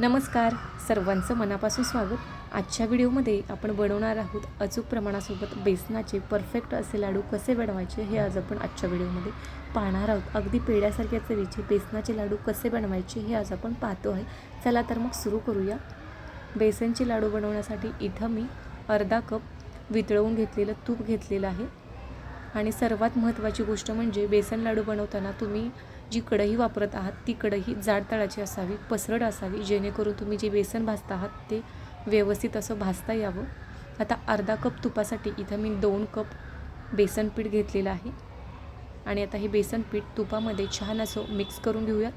नमस्कार. सर्वांचं मनापासून स्वागत. आजच्या व्हिडिओमध्ये आपण बनवणार आहोत अचूक प्रमाणासोबत बेसनाचे परफेक्ट असे लाडू कसे बनवायचे हे आज आपण आजच्या व्हिडिओमध्ये पाहणार आहोत. अगदी पेढ्यासारख्या चवीचे बेसनाचे लाडू कसे बनवायचे हे आज आपण पाहतो आहे. चला तर मग सुरू करूया. बेसनचे लाडू बनवण्यासाठी इथं मी अर्धा कप वितळवून घेतलेलं तूप घेतलेलं आहे. आणि सर्वात महत्त्वाची गोष्ट म्हणजे बेसन लाडू बनवताना तुम्ही जी कढई वापरत आहात ती कढई जाड तळाची असावी पसरट असावी जेणेकरून तुम्ही जे बेसन भाजता आहात ते व्यवस्थित असं भाजता यावं. आता अर्धा कप तुपासाठी इथं मी दोन कप बेसन पीठ घेतलेलं आहे. आणि आता हे बेसन पीठ तुपामध्ये छान असं मिक्स करून घेऊयात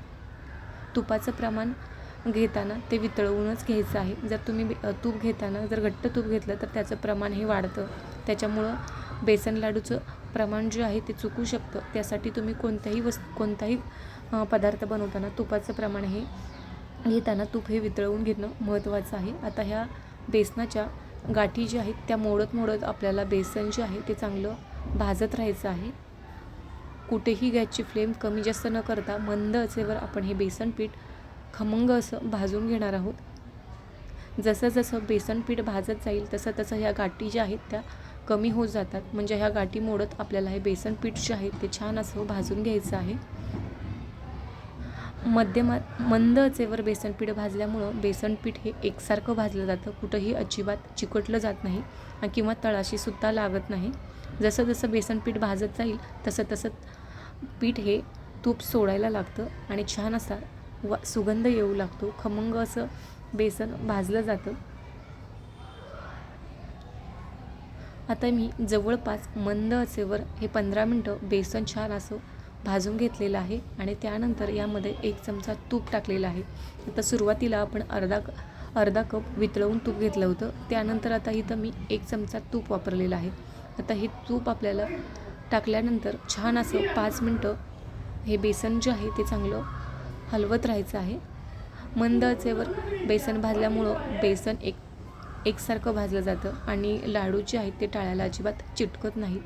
तुपाचं प्रमाण घेताना ते वितळवूनच घ्यायचं आहे. जर तुम्ही तूप घेताना जर घट्ट तूप घेतलं तर त्याचं प्रमाण हे वाढतं. त्याच्यामुळं बेसन लाडूचं प्रमाण जे आहे ते चुकू शकतं. त्यासाठी तुम्ही कोणत्याही वस् कोणताही पदार्थ बनवताना तुपाचं प्रमाण हे घेताना तूप हे वितळवून घेणं महत्त्वाचं आहे. आता ह्या बेसनाच्या गाठी ज्या आहेत त्या मोडत मोडत आपल्याला बेसन जे आहे ते चांगलं भाजत राहायचं आहे. कुठेही गॅसची फ्लेम कमी जास्त न करता मंद असेवर आपण हे बेसन पीठ खमंग असं भाजून घेणार आहोत. जसं जसं बेसन पीठ भाजत जाईल तसं तसं ह्या गाठी ज्या आहेत त्या कमी होत जातात. म्हणजे ह्या गाठी मोडत आपल्याला हे बेसन पीठ जे आहे ते छान असं भाजून घ्यायचं आहे. मध्यम मंद आचेवर बेसन पीठ भाजल्यामुळं बेसन पीठ हे एकसारखं भाजलं जातं. कुठंही अजिबात चिकटलं जात नाही आणि किंवा तळाशीसुद्धा लागत नाही. जसं जसं बेसन पीठ भाजत जाईल तसं तसं पीठ हे तूप सोडायला लागतं आणि छान असा वा सुगंध येऊ लागतो. खमंग असं बेसन भाजलं जातं. आता मी जवळपास मंद असेवर हे पंधरा मिनटं बेसन छान असं भाजून घेतलेलं आहे आणि त्यानंतर यामध्ये एक चमचा तूप टाकलेलं आहे. आता सुरुवातीला आपण अर्धा क अर्धा कप वितळवून तूप घेतलं होतं. त्यानंतर आता इथं मी एक चमचा तूप वापरलेलं आहे. आता हे तूप आपल्याला टाकल्यानंतर छान असं पाच मिनटं हे बेसन जे आहे ते चांगलं हलवत राहायचं आहे. मंद आचेवर बेसन भाजल्यामुळं बेसन एक एकसारखं भाजलं जातं आणि लाडू जे आहेत ते टाळ्याला अजिबात चिटकत नाहीत.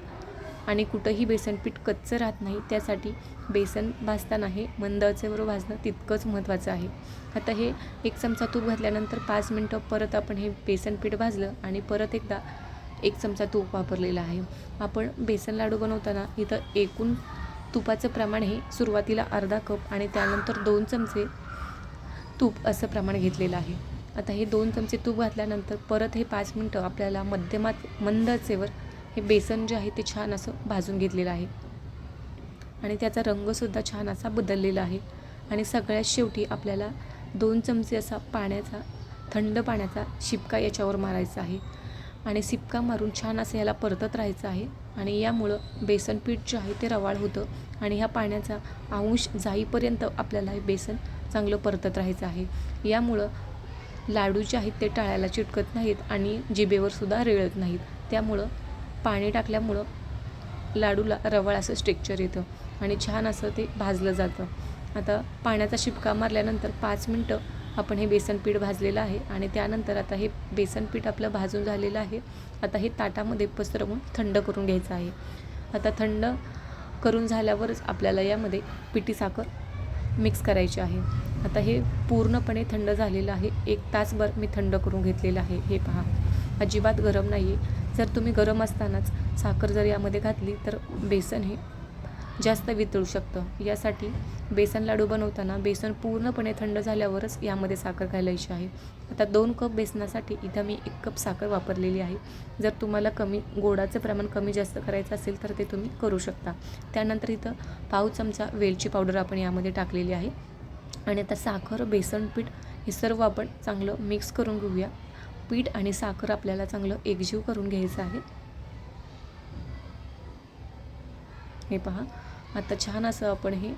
आणि कुठंही बेसनपीठ कच्चं राहत नाही त्यासाठी बेसन भाजताना हे मंद आचेवर भाजणं तितकंच महत्त्वाचं आहे. आता हे एक चमचा तूप घातल्यानंतर पाच मिनटं परत आपण हे बेसनपीठ भाजलं आणि परत एकदा एक चमचा तूप वापरलेला आहे. आपण बेसन लाडू बनवताना इथं एकूण तुपाचं प्रमाण हे सुरुवातीला अर्धा कप आणि त्यानंतर दोन चमचे तूप असं प्रमाण घेतलेलं आहे. आता हे दोन चमचे तूप घातल्यानंतर परत हे पाच मिनटं आपल्याला मध्यमात मंद आचेवर हे बेसन जे आहे ते छान असं भाजून घेतलेलं आहे. आणि त्याचा रंगसुद्धा छान असा बदललेला आहे. आणि सगळ्यात शेवटी आपल्याला दोन चमचे असा पाण्याचा थंड पाण्याचा शिपका याच्यावर मारायचा आहे. आणि शिपका मारून छान असं याला परतत राहायचं आहे. आणि यामुळं बेसन पीठ जे आहे ते रवाळ होतं आणि ह्या पाण्याचा अंश जाईपर्यंत आपल्याला हे बेसन चांगलं परतत राहायचं आहे. यामुळं लाडू जे आहेत ते टाळ्याला चिटकत नाहीत आणि जिभेवर सुद्धा रेळत नाहीत. त्यामुळं पाणी टाकल्यामुळं लाडूला रवळ असं स्ट्रेक्चर येतं आणि छान असं ते भाजलं जातं. आता पाण्याचा शिपका मारल्यानंतर पाच मिनटं आपण हे बेसन पीठ भाजलेलं आहे आणि त्यानंतर आता हे बेसन पीठ आपलं भाजून झालेलं आहे. आता हे ताटामध्ये पसरवून थंड करून घ्यायचं आहे. आता थंड करून झाल्यावरच आपल्याला यामध्ये पिठी साखर मिक्स करायची आहे. आता हे पूर्णपणे थंड झालेलं आहे. एक तासभर मी थंड करून घेतलेलं आहे. हे पहा. अजिबात गरम नाही आहे जर तुम्ही गरम असतानाच साखर जर यामध्ये घातली तर बेसन हे जास्त वितळू शकतं. यासाठी बेसन लाडू बनवताना बेसन पूर्णपणे थंड झाल्यावरच यामध्ये साखर घालायची आहे. आता दोन कप बेसनासाठी इथं मी एक कप साखर वापरलेली आहे. जर तुम्हाला कमी गोडाचं प्रमाण कमी जास्त करायचं असेल तर ते तुम्ही करू शकता. त्यानंतर इथं पाव चमचा वेलची पावडर आपण यामध्ये टाकलेली आहे. आणि आता साखर बेसन पीठ हे सर्व आपण चांगलं मिक्स करून घेऊया. पीठ आणि साखर आपल्याला चांगलं एकजीव करून घ्यायचं आहे. हे पहा आता छान असं आपण हे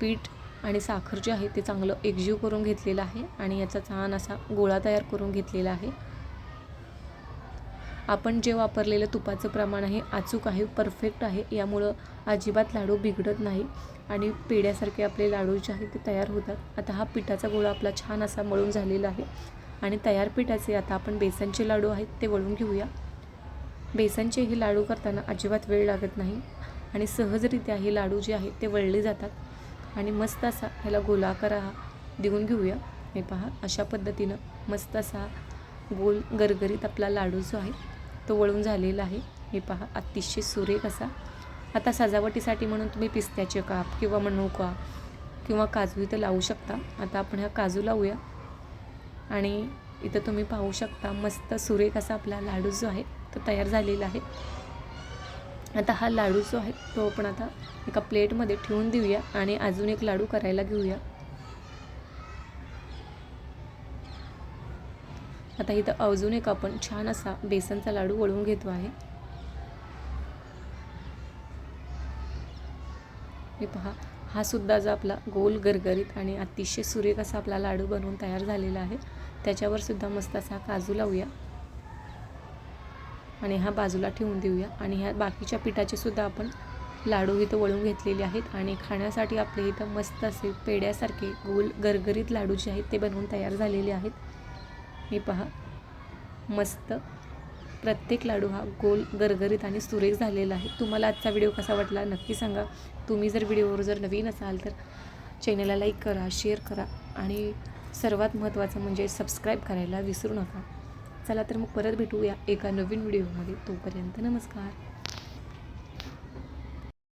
पीठ आणि साखर जे आहे ते चांगलं एकजीव करून घेतलेलं आहे आणि याचा छान असा गोळा तयार करून घेतलेला आहे. आपण जे वापरलेलं तुपाचं प्रमाण आहे अचूक आहे परफेक्ट आहे यामुळं अजिबात लाडू बिघडत नाही आणि पेड्यासारखे आपले लाडू जे आहेत ते तयार होतात. आता हा पिठाचा गोळा आपला छान असा मळून झालेला आहे आणि तयार पिठाचे आता आपण बेसनचे लाडू आहेत ते वळून घेऊया. बेसनचे हे लाडू करताना अजिबात वेळ लागत नाही आणि सहजरित्या हे लाडू जे आहेत ते वळले जातात. आणि मस्त असा ह्याला गोलाकार हा देऊन घेऊया. हे पहा अशा पद्धतीनं मस्त असा गोल गरगरीत आपला लाडू जो आहे तो वळून झालेला आहे. हे पहा अतिशय सुरेख असा. आता सजावटीसाठी म्हणून तुम्ही पिस्त्याचे काप किंवा मनुका किंवा काजू इथं लावू शकता. आता आपण ह्या काजू लावूया. आणि इथं तुम्ही पाहू शकता मस्त सुरेख असा आपला लाडू जो आहे तो तयार झालेला आहे. आता हा लाडू जो आहे तो आपण आता एका प्लेटमध्ये ठेवून देऊया आणि अजून एक लाडू करायला घेऊया. आता इथं अजून एक आपण छान असा बेसनचा लाडू वळवून घेतो आहे. हे पहा हा सुद्धा जो आपला गोल गरगरीत आणि अतिशय सुरेख असा आपला लाडू बनवून तयार झालेला आहे. त्याच्यावर सुद्धा मस्त असा काजू लावूया. आणि हा बाजूला ठेवून देऊया. आणि ह्या बाकीच्या पिठाचे सुद्धा आपण लाडू इथं वळून घेतलेले आहेत. आणि खाण्यासाठी आपले इथं मस्त असे पेड्यासारखे गोल गरगरीत लाडू जे आहेत ते बनवून तयार झालेले आहेत. हे पहा. मस्त. प्रत्येक लाडू हा गोल गरगरीत आणि सुरेख झालेला आहे. तुम्हाला आजचा व्हिडिओ कसा वाटला नक्की सांगा. तुम्ही जर व्हिडिओवर जर नवीन असाल तर चॅनलला लाईक करा शेअर करा आणि सर्वात महत्त्वाचं म्हणजे सबस्क्राईब करायला विसरू नका. चला तर मग परत भेटूया एका नवीन व्हिडिओमध्ये. तोपर्यंत नमस्कार.